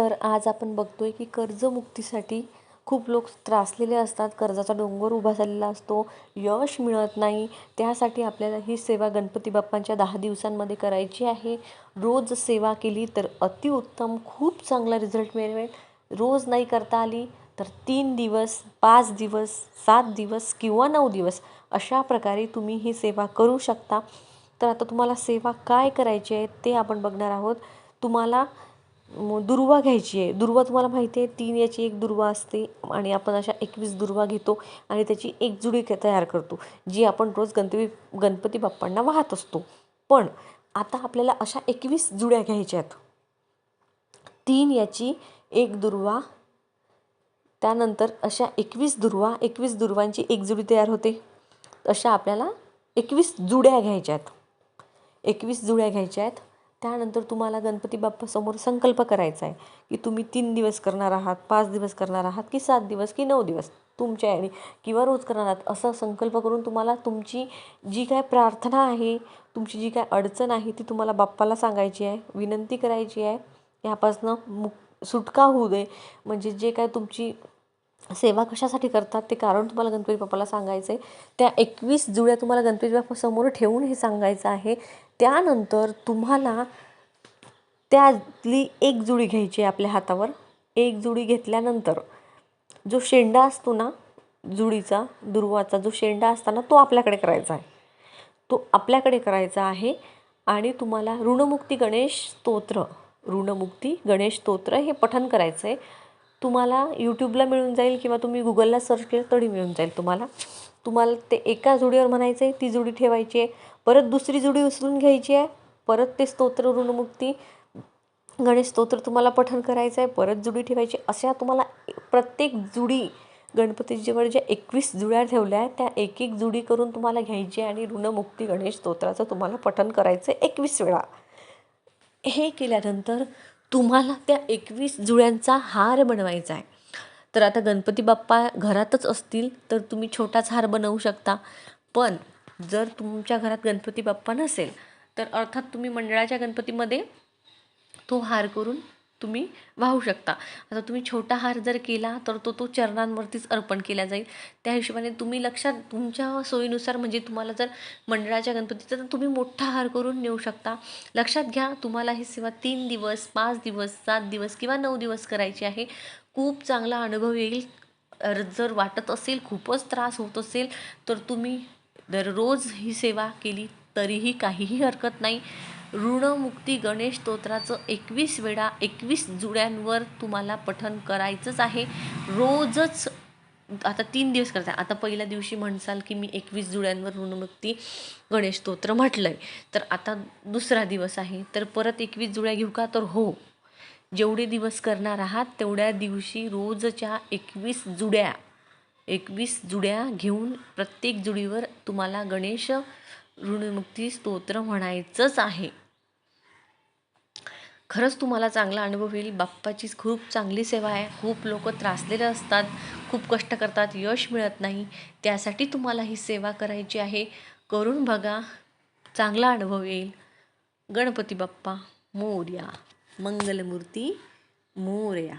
तर आज आपण बघतोय की कर्जमुक्तीसाठी खूप लोक त्रासलेले असतात. कर्जाचा डोंगर उभा झालेला असतो. यश मिळत नाही. त्यासाठी आपल्याला ही सेवा गणपती बाप्पांच्या दहा दिवसांमध्ये करायची आहे. रोज सेवा केली तर अतिउत्तम खूप चांगला रिझल्ट मिळेल. रोज नाही करता आली तर तीन दिवस पाच दिवस सात दिवस किंवा नऊ दिवस अशा प्रकारे तुम्ही ही सेवा करू शकता. तर आता तुम्हाला सेवा काय करायची आहे ते आपण बघणार आहोत. तुम्हाला दुर्वा घ्यायची आहे. दुर्वा तुम्हाला माहिती आहे तीन याची एक दुर्वा असते आणि आपण अशा एकवीस दुर्वा घेतो आणि त्याची एक जुडी तयार करतो जी आपण रोज गणपती गणपती बाप्पांना वाहत असतो. पण आता आपल्याला अशा एकवीस जुड्या घ्यायच्या आहेत. तीन याची एक दुर्वा त्यानंतर अशा एकवीस दुर्वा एकवीस दुर्वांची एक जुडी तयार होते. अशा आपल्याला एकवीस जुड्या घ्यायच्या आहेत. एकवीस जुड्या घ्यायच्या आहेत. त्यानंतर तुम्हाला गणपती बाप्पासमोर संकल्प करायचा आहे की तुम्ही तीन दिवस करणार आहात पाच दिवस करणार आहात की सात दिवस की नऊ दिवस तुमच्या याने किंवा रोज करणार आहात असा संकल्प करून तुम्हाला तुमची जी काय प्रार्थना आहे तुमची जी काय अडचण आहे ती तुम्हाला बाप्पाला सांगायची आहे विनंती करायची आहे. यापासनं मुक सुटका होऊ दे. म्हणजे जे काय तुमची सेवा कशासाठी करतात ते कारण तुम्हाला गणपती बाप्पाला सांगायचं आहे त्या एकवीस जुळ्या तुम्हाला गणपती बाप्पासमोर ठेवून हे सांगायचं आहे. त्यानंतर तुम्हाला त्यातली एक जुडी घ्यायची आहे आपल्या हातावर. एक जुडी घेतल्यानंतर जो शेंडा असतो ना जुडीचा दुर्वाचा जो शेंडा असताना तो आपल्याकडे करायचा आहे. तो आपल्याकडे करायचा आहे आणि तुम्हाला ऋणमुक्ती गणेश स्तोत्र ऋणमुक्ती गणेश स्तोत्र हे पठन करायचं आहे तुम्हाला यूट्यूबला मिळून जाईल किंवा तुम्ही गुगलला सर्च केलं तरी मिळून जाईल तुम्हाला. तुम्हाला ते एका जुडीवर म्हणायचं आहे ती जुडी ठेवायची आहे परत दुसरी जुडी उचलून घ्यायची आहे परत ते स्तोत्र ऋणमुक्ती गणेश स्तोत्र तुम्हाला पठण करायचं आहे परत जुडी ठेवायची अशा तुम्हाला प्रत्येक जुडी गणपतीजीवर ज्या एकवीस जुड्या ठेवल्या आहेत त्या एक एक जुडी करून तुम्हाला घ्यायची आहे आणि ऋणमुक्ती गणेश स्तोत्राचं तुम्हाला पठण करायचं आहे एकवीस वेळा. हे केल्यानंतर तुम्हाला त्या एकवीस जुळ्यांचा हार बनवायचा आहे. तर आता गणपती बाप्पा घरातच असतील तर तुम्ही छोटाच हार बनवू शकता. पण जर तुमच्या घरात गणपती बाप्पा नसेल तर अर्थात तुम्ही मंडळाच्या गणपतीमध्ये तो हार करून तुम्ही वाहू शकता. आता तुम्ही छोटा हार जर केला तर तो तो चरणांवरतीच अर्पण केला जाईल. त्या हिशोबाने तुम्ही लक्षात तुमच्या सोयीनुसार म्हणजे तुम्हाला जर मंडळाच्या गणपतीचा तर तुम्ही मोठा हार करून नेऊ शकता. लक्षात घ्या तुम्हाला ही सेवा तीन दिवस पाच दिवस सात दिवस किंवा नऊ दिवस करायची आहे. खूप चांगला अनुभव येईल. जर वाटत असेल खूपच त्रास होत असेल तर तुम्ही दररोज ही सेवा केली. तरीही काहीही हरकत नाही. ऋणमुक्ती गणेश स्तोत्राचं एकवीस वेळा एकवीस जुड्यांवर तुम्हाला पठण करायचंच आहे. रोजच आता तीन दिवस करता आता पहिल्या दिवशी म्हणसाल की मी एकवीस जुड्यांवर ऋणमुक्ती गणेश स्तोत्र म्हटलं आहे तर आता दुसरा दिवस आहे. तर परत एकवीस जुड्या घेऊ का? तर हो. जेवढे दिवस करणार आहात तेवढ्या दिवशी रोजच्या एकवीस जुड्या एकवीस जुड्या घेऊन प्रत्येक जुडीवर तुम्हाला गणेश ऋणमुक्ती स्तोत्र म्हणायचंच आहे. खरंच तुम्हाला चांगला अनुभव येईल. बाप्पाची खूप चांगली सेवा आहे. खूप लोक त्रासलेले असतात. खूप कष्ट करतात. यश मिळत नाही. त्यासाठी तुम्हाला ही सेवा करायची आहे. करून बघा. चांगला अनुभव येईल. गणपती बाप्पा मोर्या. मंगलमूर्ती मोर्या.